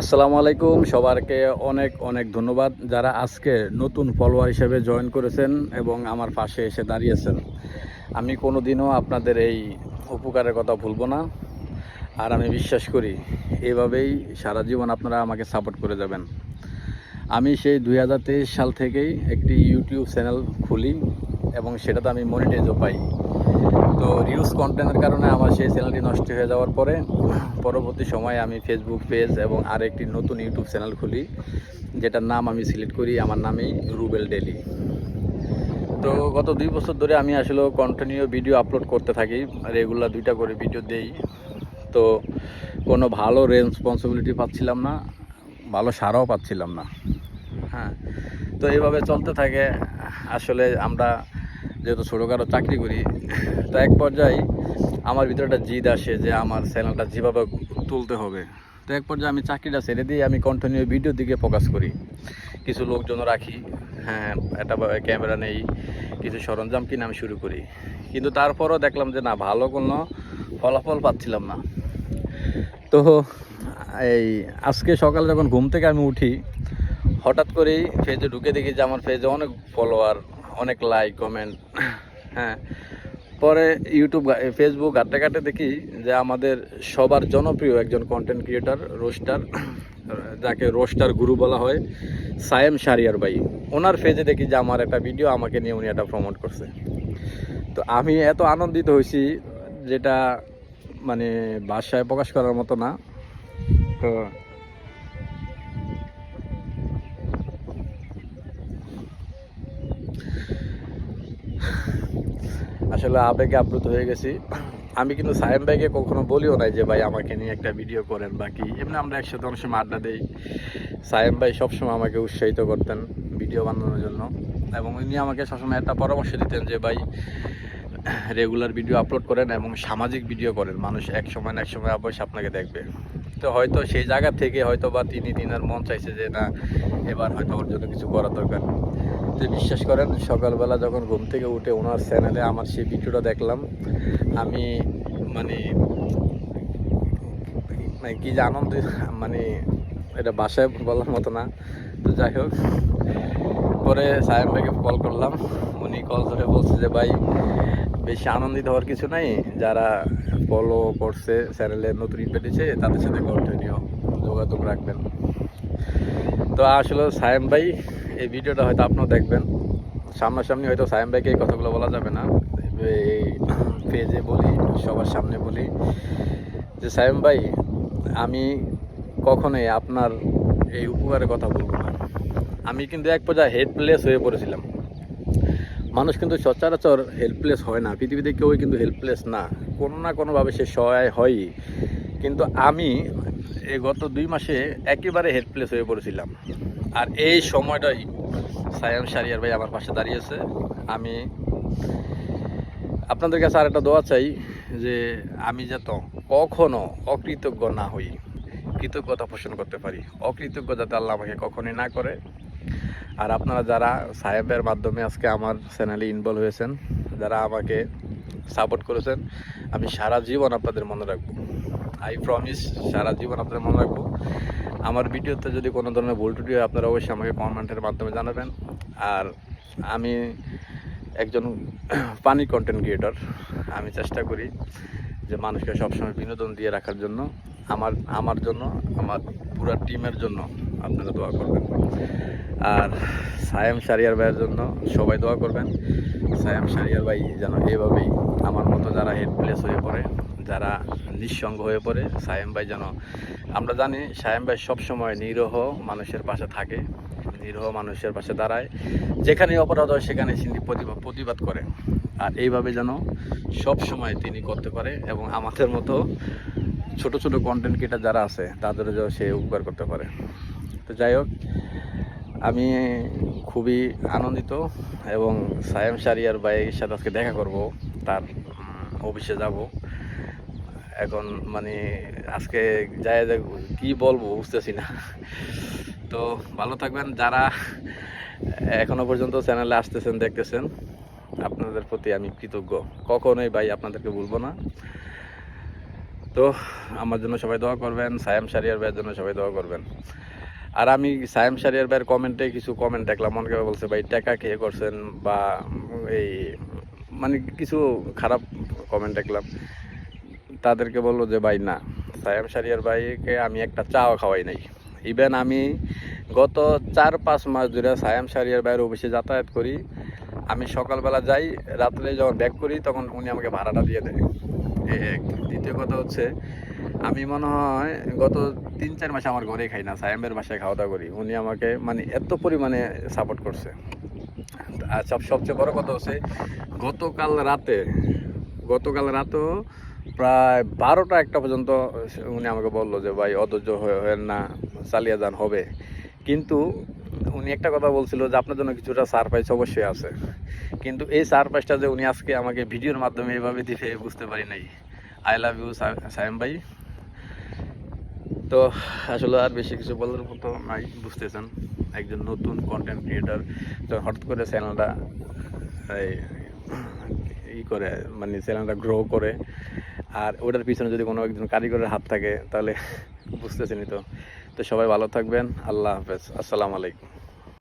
আসসালামু আলাইকুম। সবারকে অনেক অনেক ধন্যবাদ যারা আজকে নতুন ফলোয়ার হিসেবে জয়েন করেছেন এবং আমার পাশে এসে দাঁড়িয়েছেন। আমি কোনো দিনও আপনাদের এই উপকারের কথা ভুলবো না। আর আমি বিশ্বাস করি, এভাবেই সারা জীবন আপনারা আমাকে সাপোর্ট করে যাবেন। আমি সেই দু হাজার তেইশ সাল থেকেই একটি ইউটিউব চ্যানেল খুলি এবং সেটাতে আমি মনিটাইজও পাই। তো রিউজ কন্টেন্টের কারণে আমার সেই চ্যানেলটি নষ্ট হয়ে যাওয়ার পরে, পরবর্তী সময়ে আমি ফেসবুক পেজ এবং আরেকটি নতুন ইউটিউব চ্যানেল খুলি, যেটার নাম আমি সিলেক্ট করি, আমার নামেই রুবেল ডেলি তো গত দুই বছর ধরে আমি আসলে কন্টিনিউ ভিডিও আপলোড করতে থাকি রেগুলার দুইটা করে ভিডিও দেই। তো কোনো ভালো রেসপন্সিবিলিটি পাচ্ছিলাম না, ভালো সারাও পাচ্ছিলাম না। হ্যাঁ তো এইভাবে চলতে থাকে। আসলে আমরা যেহেতু ছোটোখাটো চাকরি করি, তো এক পর্যায়ে আমার ভিতরে একটা জিদ আসে যে আমার চ্যানেলটা যেভাবে তুলতে হবে। তো এক পর্যায়ে আমি চাকরিটা ছেড়ে দিয়ে আমি কন্টিনিউ ভিডিওর দিকে ফোকাস করি। কিছু লোকজন রাখি হ্যাঁ একটা ক্যামেরা নেই, কিছু সরঞ্জাম কিনে আমি শুরু করি। কিন্তু তারপরও দেখলাম যে না, ভালো কোনো ফলাফল পাচ্ছিলাম না। তো এই আজকে সকালে যখন ঘুম থেকে আমি উঠি, হঠাৎ করেই ফেজে ঢুকে দেখি যে আমার ফেজে অনেক ফলোয়ার অনেক লাইক কমেন্ট হ্যাঁ। পরে ইউটিউব ফেসবুক ঘাটতে ঘাটে দেখি যে আমাদের সবার জনপ্রিয় একজন কন্টেন্ট ক্রিয়েটার রোস্টার যাকে রোস্টার গুরু বলা হয়, সায়েম সারিয়ার ভাই। ওনার ফেজে দেখি যে আমার একটা ভিডিও আমাকে নিয়ে উনি একটা প্রমোট করছে। তো আমি এত আনন্দিত হয়েছি যেটা মানে বাসায় প্রকাশ করার মতো না। তো আসলে আবেগে আপ্লুত হয়ে গেছি। আমি কিন্তু সায়েম ভাইকে কখনো বলিও নাই যে, ভাই, আমাকে নিয়ে একটা ভিডিও করেন বা কি? এমনি আমরা একসাথে অনেক সময় আড্ডা দিই। সায়েম ভাই সবসময় আমাকে উৎসাহিত করতেন ভিডিও বানানোর জন্য এবং উনি আমাকে সবসময় একটা পরামর্শ দিতেন যে, ভাই, রেগুলার ভিডিও আপলোড করেন এবং সামাজিক ভিডিও করেন। মানুষ এক সময় এক সময় অবশ্যই আপনাকে দেখবে। তো হয়তো সেই জায়গা থেকে হয়তো বা তিনি দিনের মন চাইছে যে, না, এবার হয়তো ওর জন্য কিছু করা দরকার। তো বিশ্বাস করেন, সকালবেলা যখন ঘুম থেকে উঠে ওনার চ্যানেলে আমার সেই ভিডিওটা দেখলাম, আমি মানে মানে কি যে মানে এটা বাসায় বলার মতো না। তো যাই হোক, পরে সাহেব ভাইকে কল করলাম। উনি কল ধরে বলছে যে, ভাই, বেশি আনন্দিত হওয়ার কিছু নাই। যারা ফলো করছে চ্যানেলে নতুন পেটেছে তাদের সাথে কন্টিনিউ যোগাযোগ রাখবেন। তো আসলে সায়েম ভাই এই ভিডিওটা হয়তো আপনারা দেখবেন। সামনাসামনি হয়তো সায়েম ভাইকে এই কথাগুলো বলা যাবে না। এই পেজে বলি, সবার সামনে বলি যে সায়েম ভাই, আমি কখনোই আপনার এই উপকারের কথা বলব না। আমি কিন্তু এক পর্যায়ে হেল্পলেস হয়ে পড়েছিলাম। মানুষ কিন্তু সচরাচর হেল্পলেস হয় না। পৃথিবীতে কেউই কিন্তু হেল্পলেস না। কোনো না কোনোভাবে সে সহায় হয়ই। কিন্তু আমি এই গত দুই মাসে একেবারে হেল্পলেস হয়ে পড়েছিলাম। আর এই সময়টাই সায়াম সারিয়ার ভাই আমার পাশে দাঁড়িয়েছে আমি আপনাদের কাছে আর একটা দোয়া চাই যে আমি যাতে কখনো অকৃতজ্ঞ না হই, কৃতজ্ঞতা পোষণ করতে পারি। অকৃতজ্ঞ যাতে আল্লাহ আমাকে কখনোই না করে। আর আপনারা যারা সাহেবের মাধ্যমে আজকে আমার চ্যানেলে ইনভলভ হয়েছেন, যারা আমাকে সাপোর্ট করেছেন, আমি সারা জীবন আপনাদের মনে রাখব। আই প্রমিস সারা জীবন আপনাদের মনে রাখব। আমার ভিডিওতে যদি কোনো ধরনের ভুল টুটি হয়, আপনারা অবশ্যই আমাকে কমেন্টের মাধ্যমে জানাবেন। আর আমি একজন পানি কন্টেন্ট ক্রিয়েটর আমি চেষ্টা করি যে মানুষকে সবসময় বিনোদন দিয়ে রাখার জন্য, আমার আমার জন্য, আমার পুরো টিমের জন্য আপনারা দোয়া করবেন। আর সায়াম সারিয়ার ভাইয়ের জন্য সবাই দোয়া করবেন। সায়াম সারিয়ার ভাই যেন এভাবেই আমার মতো যারা হেল্পলেস হয়ে পড়ে যারা নিঃসঙ্গ হয়ে পড়ে সায়েম ভাই যেন, আমরা জানি সায়েম ভাই সবসময় নিরহ মানুষের পাশে থাকে, নিরহ মানুষের পাশে দাঁড়ায়। যেখানে অপরাধ হয়, সেখানে তিনি প্রতিবাদ প্রতিবাদ করে। আর এইভাবে যেন সব সময় তিনি করতে পারে এবং আমাদের মতো ছোট ছোট কন্টেন্ট ক্রিয়েটার যারা আছে, তাদেরও যেন সে উপকার করতে পারে। তো যাই হোক, আমি খুবই আনন্দিত এবং সায়েম সারিয়ার ভাইয়ের সাথে আজকে দেখা করব। তার অফিসে যাব। এখন মানে আজকে যাই কি বলব বুঝতেছি না। তো ভালো থাকবেন, যারা এখনও পর্যন্ত চ্যানেলে আসতেছেন, দেখতেছেন, আপনাদের প্রতি আমি কৃতজ্ঞ। কখনোই ভাই আপনাদেরকে বলব না। তো আমার জন্য সবাই দোয়া করবেন, সায়াম সারিয়ার ভাইয়ের জন্য সবাই দোয়া করবেন। আর আমি সায়াম সারিয়ার ভাইয়ের কমেন্টে কিছু কমেন্ট দেখলাম অনেকে বলছে, ভাই, টাকা খেয়ে করছেন? বা এই মানে কিছু খারাপ কমেন্ট দেখলাম। তাদেরকে বলল যে, ভাই, না সায়াম শারিয়ার ভাইকে আমি একটা চাও খাওয়াই নাই। ইভেন আমি গত চার পাঁচ মাস ধরে সায়াম সারিয়ার ভাইয়ের অফিসে যাতায়াত করি। আমি সকালবেলা যাই, রাত্রে যখন ব্যাক করি, তখন উনি আমাকে ভাড়াটা দিয়ে দেয়। এক, দ্বিতীয় কথা হচ্ছে, আমি মনে হয় গত তিন, চার মাসে আমার ঘরে খাই না সায়ামের বাসায় খাওয়া দাওয়া করি। উনি আমাকে মানে এত পরিমাণে সাপোর্ট করছে। আর সব, সবচেয়ে বড় কথা হচ্ছে, গতকাল রাতে, গতকাল রাতেও প্রায় বারোটা একটা পর্যন্ত উনি আমাকে বলল যে, ভাই, অধৈর্য হয়ে না, চালিয়ে যান, হবে। কিন্তু উনি একটা কথা বলছিল যে, আপনার জন্য কিছুটা সারপ্রাইজ অবশ্যই আছে। কিন্তু এই সারপ্রাইজটা যে উনি আজকে আমাকে ভিডিওর মাধ্যমে এভাবে দিবে, বুঝতে পারি নাই। আই লাভ ইউ সায়েম ভাই। তো আসলে আর বেশি কিছু বলার মতো নাই, বুঝতেছেন? একজন নতুন কন্টেন্ট ক্রিয়েটার তো হঠাৎ করে চ্যানেলটা এই ই করে মানে চ্যানেলটা গ্রো করে। আর ওটার পিছনে যদি কোনো একজন কারিগরের হাত থাকে, তাহলে বুঝতেছেনই তো। তো সবাই ভালো থাকবেন, আল্লাহ হাফেজ। আসসালামু আলাইকুম।